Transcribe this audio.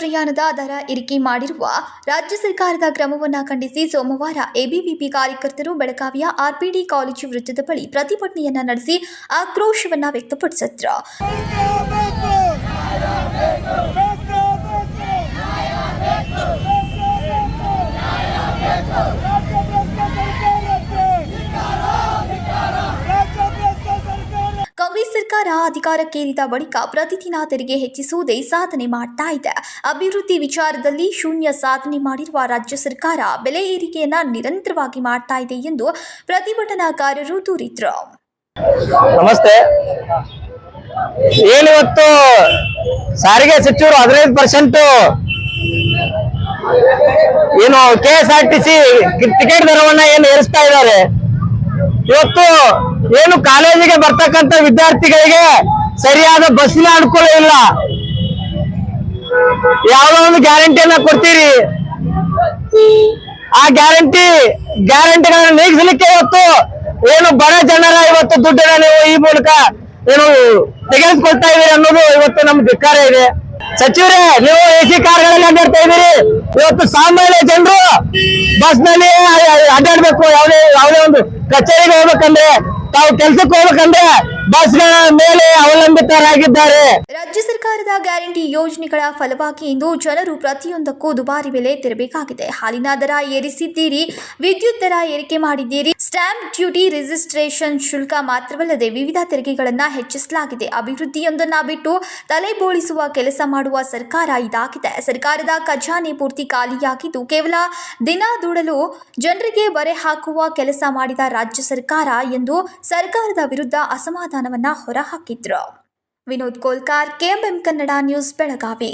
ಪ್ರಯಾಣದ ದರ ಇರಿಕೆ ಮಾಡಿರುವ ರಾಜ್ಯ ಸರ್ಕಾರದ ಕ್ರಮವನ್ನು ಖಂಡಿಸಿ ಸೋಮವಾರ ಎಬಿವಿಪಿ ಕಾರ್ಯಕರ್ತರು ಬೆಳಗಾವಿಯ ಆರ್ಪಿಡಿ ಕಾಲೇಜು ವೃತ್ತದ ಬಳಿ ಪ್ರತಿಭಟನೆಯನ್ನ ನಡೆಸಿ ಆಕ್ರೋಶವನ್ನ ವ್ಯಕ್ತಪಡಿಸಿದ್ರು ಸರ್ಕಾರ ಅಧಿಕಾರಕ್ಕೇರಿದ ಬಳಿಕ ಪ್ರತಿದಿನ ತೆರಿಗೆ ಹೆಚ್ಚಿಸುವುದೇ ಸಾಧನೆ ಮಾಡ್ತಾ ಇದೆ. ಅಭಿವೃದ್ಧಿ ವಿಚಾರದಲ್ಲಿ ಶೂನ್ಯ ಸಾಧನೆ ಮಾಡಿರುವ ರಾಜ್ಯ ಸರ್ಕಾರ ಬೆಲೆ ಏರಿಕೆಯನ್ನ ನಿರಂತರವಾಗಿ ಮಾಡ್ತಾ ಇದೆ ಎಂದು ಪ್ರತಿಭಟನಾಕಾರರು ದೂರಿದ್ರು. ನಮಸ್ತೆ. ಏನಿವತ್ತು ಸಾರಿಗೆ ಸಚಿವರು ಹದಿನೈದು ಪರ್ಸೆಂಟ್ ಏನು K S R T C ticket ದರವನ್ನ ಏನು ಏರಿಸ್ತಾ ಇದ್ದಾರೆ? ಇವತ್ತು ಏನು ಕಾಲೇಜಿಗೆ ಬರ್ತಕ್ಕಂಥ ವಿದ್ಯಾರ್ಥಿಗಳಿಗೆ ಸರಿಯಾದ ಬಸ್ಸಿನ ಅನುಕೂಲ ಇಲ್ಲ. ಯಾವುದೋ ಒಂದು ಗ್ಯಾರಂಟಿಯನ್ನ ಕೊಡ್ತೀರಿ? ಆ ಗ್ಯಾರಂಟಿ, ಗ್ಯಾರಂಟಿಗಳನ್ನ ನೀಗಿಸಲಿಕ್ಕೆ ಇವತ್ತು ಏನು ಬಡ ಜನರ ಇವತ್ತು ದುಡ್ಡನ್ನ ನೀವು ಈ ಮೂಲಕ ಏನು ತೆಗೆದುಕೊಳ್ತಾ ಇದೀರಿ ಅನ್ನೋದು ಇವತ್ತು ನಮ್ಗೆ ಧಿಕ್ಕಾರ ಇದೆ. ಸಚಿವರೇ, ನೀವು ಎ ಸಿ ಕಾರ್ಗಳಲ್ಲಿ ಅಡ್ಡಾಡ್ತಾ ಇದೀರಿ ಇವತ್ತು ಸಾಮಾನ್ಯ ಜನರು ಬಸ್ನಲ್ಲಿ ಅಡ್ಡಾಡ್ಬೇಕು, ಯಾವುದೇ ಯಾವುದೇ ಒಂದು ಕಚೇರಿಗೆ ಹೋಗ್ಬೇಕಂದ್ರೆ, ತಾವು ಕೆಲ್ಸಕ್ಕೆ ಹೋಗ್ಬೇಕಂದ್ರೆ ಬಸ್ಗಳ ಮೇಲೆ ಅವಲಂಬಿತರಾಗಿದ್ದಾರೆ. ರಾಜ್ಯ ಸರ್ಕಾರದ ಗ್ಯಾರಂಟಿ ಯೋಜನೆಗಳ ಫಲವಾಗಿ ಇಂದು ಜನರು ಪ್ರತಿಯೊಂದಕ್ಕೂ ದುಬಾರಿ ಬೆಲೆ ತೆರಬೇಕಾಗಿದೆ. ಹಾಲಿನ ದರ ಏರಿಸಿದ್ದೀರಿ, ವಿದ್ಯುತ್ ದರ ಏರಿಕೆ ಮಾಡಿದ್ದೀರಿ. ಸ್ಟಾಂಪ್ ಡ್ಯೂಟಿ ರಿಜಿಸ್ಟ್ರೇಷನ್ ಶುಲ್ಕ ಮಾತ್ರವಲ್ಲದೆ ವಿವಿಧ ತೆರಿಗೆಗಳನ್ನು ಹೆಚ್ಚಿಸಲಾಗಿದೆ. ಅಭಿವೃದ್ಧಿಯೊಂದನ್ನು ಬಿಟ್ಟು ತಲೆಬೋಳಿಸುವ ಕೆಲಸ ಮಾಡುವ ಸರ್ಕಾರ ಇದಾಗಿದೆ. ಸರ್ಕಾರದ ಖಜಾನೆ ಪೂರ್ತಿ ಖಾಲಿಯಾಗಿದ್ದು ಕೇವಲ ದಿನ ದೂಡಲು ಜನರಿಗೆ ಬರೆ ಹಾಕುವ ಕೆಲಸ ಮಾಡಿದ ರಾಜ್ಯ ಸರ್ಕಾರ ಎಂದು ಸರ್ಕಾರದ ವಿರುದ್ಧ ಅಸಮಾಧಾನವನ್ನ ಹೊರಹಾಕಿದ್ರು. Vinod Kolkar, KMM Kannada news Belagavi.